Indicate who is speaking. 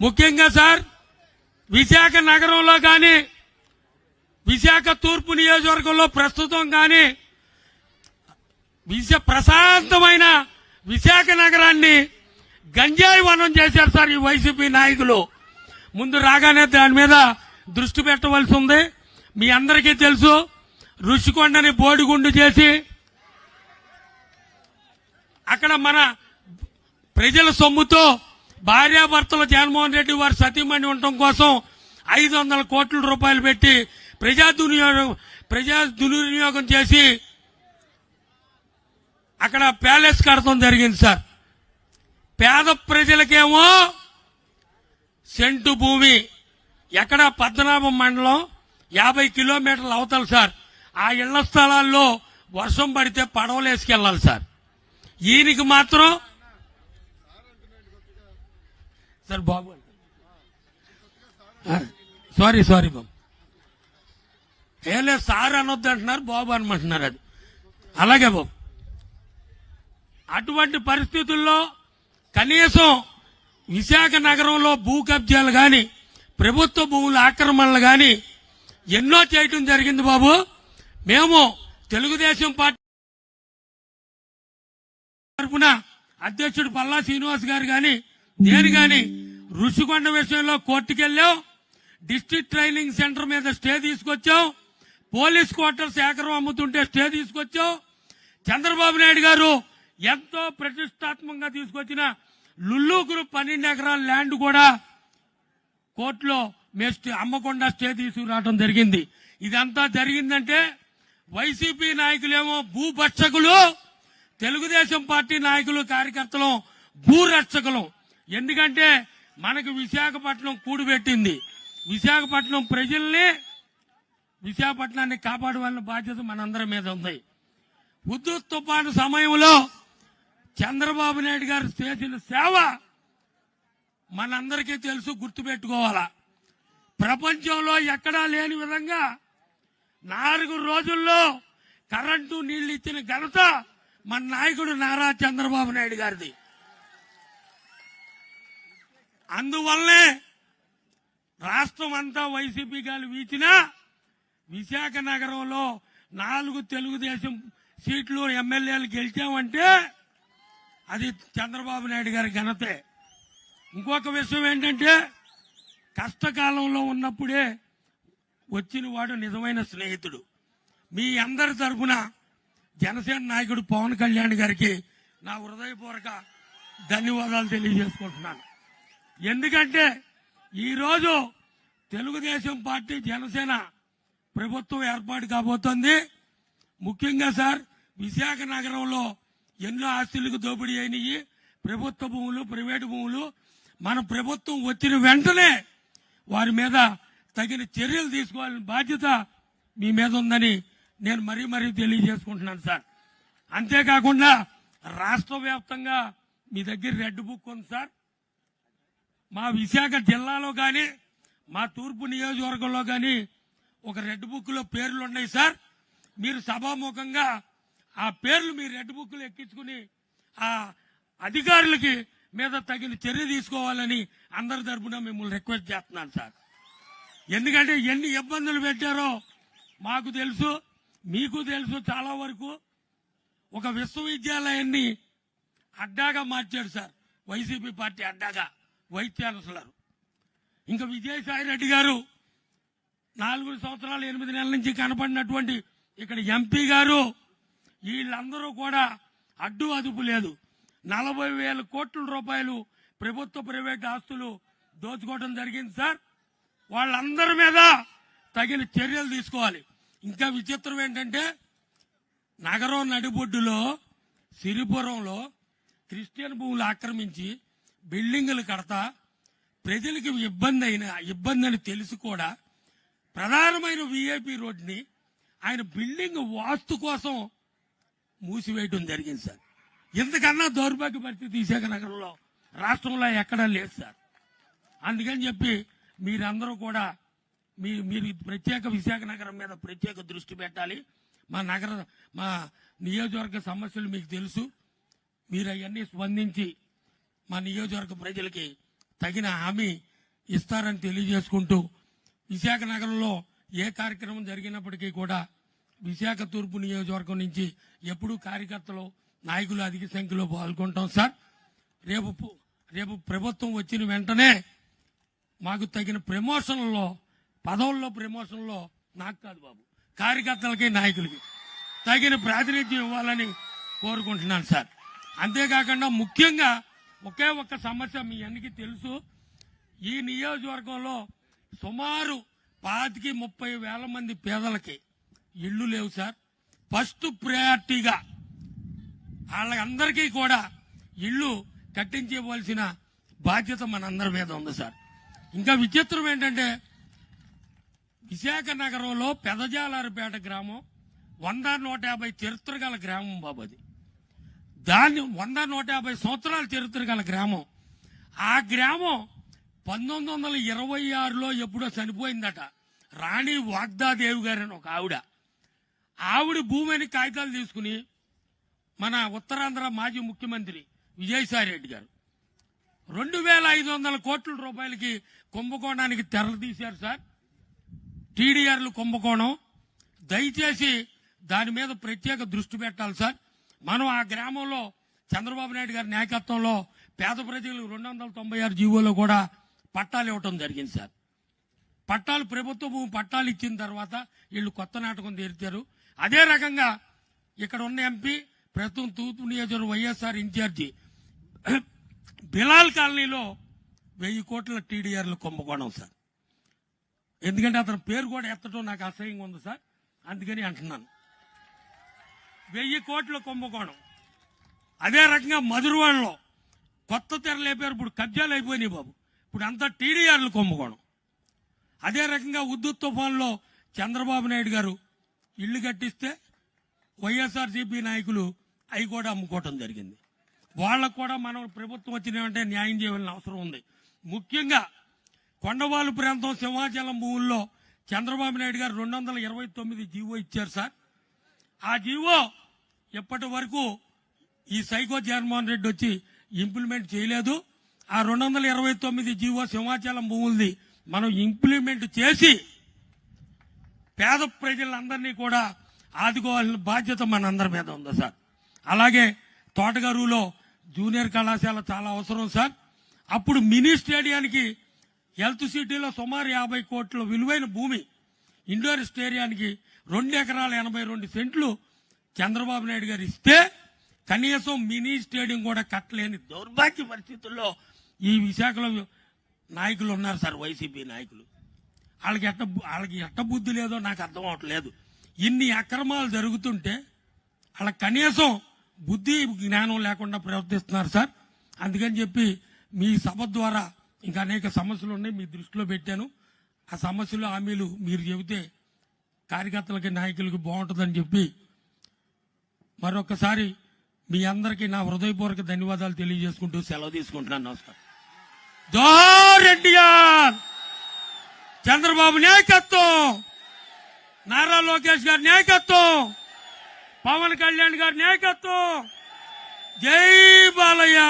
Speaker 1: ముఖ్యంగా సార్ విశాఖ నగరంలో కానీ విశాఖ తూర్పు నియోజకవర్గంలో ప్రస్తుతం కానీ విశ ప్రశాంతమైన విశాఖ నగరాన్ని గంజాయి వనం చేశారు సార్ ఈ వైసీపీ నాయకులు. ముందు రాగానే దాని మీద దృష్టి పెట్టవలసి ఉంది. మీ అందరికీ తెలుసు రుషికొండని బోడిగుండు చేసి అక్కడ మన ప్రజల సొమ్ముతో భార్యాభర్తలు జగన్మోహన్ రెడ్డి వారి సతీమణి ఉండటం కోసం ఐదు వందల కోట్ల రూపాయలు పెట్టి ప్రజా దుర్వినియోగం ప్రజా దుర్వినియోగం చేసి అక్కడ ప్యాలెస్ కడతం జరిగింది సార్. పేద ప్రజలకేమో సెంటు భూమి ఎక్కడ పద్మనాభం మండలం యాభై కిలోమీటర్లు అవతల సార్. ఆ ఇళ్ళ స్థలాల్లో వర్షం పడితే పడవలు వేసుకెళ్ళాలి సార్. ఈయనకి మాత్రం సార్ బాబు సారీ సారీ బాబు. ఏలే సార్ అనొద్దు అంటున్నారు బాబు అనమంటున్నారు అది. అలాగే బాబు. అటువంటి పరిస్థితుల్లో కనీసం విశాఖ నగరంలో భూ కబ్జాలు కానీ ప్రభుత్వ భూముల ఆక్రమణలు కానీ ఎన్నో చేయటం జరిగింది బాబు. మేము తెలుగుదేశం పార్టీ తరఫున అధ్యక్షుడు పల్లా శ్రీనివాస్ గారు కానీ నేను కానీ ఋషికొండ విషయంలో కోర్టుకెళ్ళాం. డిస్టిక్ ట్రైనింగ్ సెంటర్ మీద స్టే తీసుకొచ్చాం. పోలీస్ క్వార్టర్స్ ఏకరం అమ్ముతుంటే స్టే తీసుకొచ్చాం. చంద్రబాబు నాయుడు గారు ఎంతో ప్రతిష్టాత్మకంగా తీసుకొచ్చిన లుల్లు గ్రూప్ పన్నెండు ఎకరాల ల్యాండ్ కూడా కోర్టులో మేము అమ్మకుండా స్టే తీసుకురావడం జరిగింది. ఇదంతా జరిగిందంటే వైసీపీ నాయకులేమో భూభక్షకులు తెలుగుదేశం పార్టీ నాయకులు కార్యకర్తలు భూరక్షకులు. ఎందుకంటే మనకు విశాఖపట్నం కూడిపెట్టింది. విశాఖపట్నం ప్రజల్ని విశాఖపట్నాన్ని కాపాడవలసిన బాధ్యత మనందరి మీద ఉంది. ఉద్యుత్ తుఫాను సమయంలో చంద్రబాబు నాయుడు గారు చేసిన సేవ మనందరికీ తెలుసు గుర్తుపెట్టుకోవాలా. ప్రపంచంలో ఎక్కడా లేని విధంగా నాలుగు రోజుల్లో కరెంటు నీళ్ళు ఇచ్చిన ఘనత మన నాయకుడు నారా చంద్రబాబు నాయుడు గారిది. అందువల్లనే రాష్ట్రం అంతా వైసీపీ గాలి వీచినా విశాఖ నగరంలో నాలుగు తెలుగుదేశం సీట్లు ఎమ్మెల్యేలు గెలిచామంటే అది చంద్రబాబు నాయుడు గారి ఘనతే. ఇంకొక విషయం ఏంటంటే కష్టకాలంలో ఉన్నప్పుడే వచ్చిన వాడు నిజమైన స్నేహితుడు. మీ అందరి తరఫున జనసేన నాయకుడు పవన్ కళ్యాణ్ గారికి నా హృదయపూర్వక ధన్యవాదాలు తెలియజేసుకుంటున్నాను. ఎందుకంటే ఈరోజు తెలుగుదేశం పార్టీ జనసేన ప్రభుత్వం ఏర్పాటు కాబోతోంది. ముఖ్యంగా సార్ విశాఖ నగరంలో ఎన్నో ఆస్తులకు దోపిడీ అయినాయి. ప్రభుత్వ భూములు ప్రైవేటు భూములు. మన ప్రభుత్వం వచ్చిన వెంటనే వారి మీద తగిన చర్యలు తీసుకోవాలని బాధ్యత మీ మీద ఉందని నేను మరీ మరీ తెలియజేసుకుంటున్నాను సార్. అంతేకాకుండా రాష్ట్ర వ్యాప్తంగా మీ దగ్గర రెడ్ బుక్ ఉంది సార్. మా విశాఖ జిల్లాలో కానీ మా తూర్పు నియోజకవర్గంలో కానీ ఒక రెడ్ బుక్లో పేర్లు ఉన్నాయి సార్. మీరు సభాముఖంగా ఆ పేర్లు మీ రెడ్ బుక్లో ఎక్కించుకుని ఆ అధికారులకి మీద తగిన చర్య తీసుకోవాలని అందరి తరపున మిమ్మల్ని రిక్వెస్ట్ చేస్తున్నాను సార్. ఎందుకంటే ఎన్ని ఇబ్బందులు పెట్టారో మాకు తెలుసు మీకు తెలుసు చాలా వరకు. ఒక విశ్వవిద్యాలయాన్ని అడ్డాగా మార్చాడు సార్ వైసీపీ పార్టీ అడ్డాగా. వైస్ ఛాన్సలర్ ఇంకా విజయసాయి రెడ్డి గారు నాలుగు సంవత్సరాలు ఎనిమిది నెలల నుంచి కనపడినటువంటి ఇక్కడ ఎంపీ గారు వీళ్ళందరూ కూడా అడ్డు అదుపు లేదు. నలభై వేల కోట్ల రూపాయలు ప్రభుత్వ ప్రైవేట్ ఆస్తులు దోచుకోవడం జరిగింది సార్. వాళ్ళందరి మీద తగిన చర్యలు తీసుకోవాలి. ఇంకా విచిత్రం ఏంటంటే నగరం నడిబొడ్డులో సిరిపురంలో క్రిస్టియన్ భూములు ఆక్రమించి బిల్డింగులు కడతా ప్రజలకు ఇబ్బంది అయిన ఇబ్బంది అని తెలిసి కూడా ప్రధానమైన విఐపి రోడ్ని ఆయన బిల్డింగ్ వాస్తు కోసం మూసివేయడం జరిగింది సార్. ఇంతకన్నా దౌర్భాగ్య పరిస్థితి విశాఖ నగరంలో రాష్ట్రంలో ఎక్కడా లేదు సార్. అందుకని చెప్పి మీరందరూ కూడా మీ మీరు ప్రత్యేక విశాఖ నగరం మీద ప్రత్యేక దృష్టి పెట్టాలి. మా నగర మా నియోజకవర్గ సమస్యలు మీకు తెలుసు. మీరు అవన్నీ స్పందించి మా నియోజకవర్గ ప్రజలకి తగిన హామీ ఇస్తారని తెలియజేసుకుంటూ విశాఖ నగరంలో ఏ కార్యక్రమం జరిగినప్పటికీ కూడా విశాఖ తూర్పు నియోజకవర్గం నుంచి ఎప్పుడూ కార్యకర్తలు నాయకులు అధిక సంఖ్యలో పాల్గొంటాం సార్. రేపు రేపు ప్రభుత్వం వచ్చిన వెంటనే మాకు తగిన ప్రమోషన్లో పదవుల్లో ప్రమోషన్లో నాకు కాదు బాబు కార్యకర్తలకి నాయకులకి తగిన ప్రాతినిధ్యం ఇవ్వాలని కోరుకుంటున్నాను సార్. అంతేకాకుండా ముఖ్యంగా ఒకే ఒక్క సమస్య మీ అందరికీ తెలుసు. ఈ నియోజకవర్గంలో సుమారు పాతికి ముప్పై వేల మంది పేదలకి ఇళ్ళు లేవు సార్. ఫస్ట్ ప్రయారిటీగా వాళ్ళందరికీ కూడా ఇళ్ళు కట్టించవలసిన బాధ్యత మనందరి మీద ఉంది సార్. ఇంకా విచిత్రం ఏంటంటే విశాఖ నగరంలో పెదజాలారుపేట గ్రామం వంద నూట యాభై చరిత్ర గల గ్రామం బాబు అది. దాన్ని వంద నూట యాభై సంవత్సరాలు చరిత్ర గల గ్రామం. ఆ గ్రామం పంతొమ్మిది వందల ఇరవై ఆరులో ఎప్పుడో చనిపోయిందట. రాణి వాగ్దాదేవి గారు అని ఒక ఆవిడ. ఆవిడ భూమిని కాగితాలు తీసుకుని మన ఉత్తరాంధ్ర మాజీ ముఖ్యమంత్రి విజయసాయి రెడ్డి గారు రెండు వేల ఐదు వందల కోట్ల రూపాయలకి కుంభకోణానికి తెరలు తీశారు సార్. టీడీఆర్లు కుంభకోణం. దయచేసి దాని మీద ప్రత్యేక దృష్టి పెట్టాలి సార్. మనం ఆ గ్రామంలో చంద్రబాబు నాయుడు గారి నాయకత్వంలో పేద ప్రజలకు రెండు వందల తొంభై ఆరు జీవోలో కూడా పట్టాలు ఇవ్వటం జరిగింది సార్. పట్టాలు ప్రభుత్వ భూమి పట్టాలు ఇచ్చిన తర్వాత వీళ్ళు కొత్త నాటకం తీరుతారు అదే రకంగా ఇక్కడ ఉన్న ఎంపీ ప్రస్తుతం తూర్పు నియోజకవర్గం వైఎస్ఆర్ ఇన్ఛార్జి బిలాల్ కాలనీలో వెయ్యి కోట్ల టీడీఆర్లు కుంభకోణం సార్. ఎందుకంటే అతని పేరు కూడా ఎత్తడం నాకు అసహ్యంగా ఉంది సార్. అందుకని అంటున్నాను. వెయ్యి కోట్ల కుంభకోణం అదే రకంగా మధురవాడలో కొత్త తెరలేపారు ఇప్పుడు కబ్జాలు అయిపోయినాయి బాబు. ఇప్పుడు అంతా టీడీఆర్లు కుంభకోణం అదే రకంగా ఉద్దు తుఫాన్లో చంద్రబాబు నాయుడు గారు ఇల్లు కట్టిస్తే వైఎస్ఆర్సీపీ నాయకులు అవి కూడా అమ్ముకోవటం జరిగింది. వాళ్ళకు కూడా మనం ప్రభుత్వం వచ్చినామంటే న్యాయం చేయవలసిన అవసరం ఉంది. ముఖ్యంగా కొండవాళ్ళు ప్రాంతం సింహాచలం భూముల్లో చంద్రబాబు నాయుడు గారు రెండు వందల ఇరవై తొమ్మిది జీవో ఇచ్చారు సార్. ఆ జీవో ఎప్పటి వరకు ఈ సైకో జగన్మోహన్ రెడ్డి వచ్చి ఇంప్లిమెంట్ చేయలేదు? ఆ రెండు వందల ఇరవై తొమ్మిది జీవో సింహాచలం భూములది మనం ఇంప్లిమెంట్ చేసి పేద ప్రజలందరినీ కూడా ఆదుకోవాల్సిన బాధ్యత మనందరి మీద ఉంది సార్. అలాగే తోటగారులో జూనియర్ కళాశాల చాలా అవసరం సార్. అప్పుడు మినీ స్టేడియానికి హెల్త్ సిటీలో సుమారు యాభై కోట్ల విలువైన భూమి ఇండోర్ స్టేడియానికి రెండు ఎకరాల ఎనభై రెండు సెంట్లు చంద్రబాబు నాయుడు గారు ఇస్తే కనీసం మినీ స్టేడియం కూడా కట్టలేని దౌర్భాగ్య పరిస్థితుల్లో ఈ విశాఖలో నాయకులు ఉన్నారు సార్ వైసీపీ నాయకులు. వాళ్ళకి ఎట్ట వాళ్ళకి ఎట్ట బుద్ధి లేదో నాకు అర్థం అవట్లేదు. ఇన్ని అక్రమాలు జరుగుతుంటే వాళ్ళకి కనీసం బుద్ధి జ్ఞానం లేకుండా ప్రవర్తిస్తున్నారు సార్. అందుకని చెప్పి మీ సభ ద్వారా ఇంకా అనేక సమస్యలు ఉన్నాయి మీ దృష్టిలో పెట్టాను. ఆ సమస్యలు హామీలు మీరు చెబితే కార్యకర్తలకి నాయకులకి బాగుంటుందని చెప్పి మరొకసారి మీ అందరికీ నా హృదయపూర్వక ధన్యవాదాలు తెలియజేసుకుంటూ సెలవు తీసుకుంటున్నాను. నమస్కారం. జోహార్ ఎన్టీఆర్ చంద్రబాబు నాయకత్వం! నారా లోకేష్ గారి నాయకత్వం! పవన్ కళ్యాణ్ గారి నాయకత్వం! జై బాలయ్య!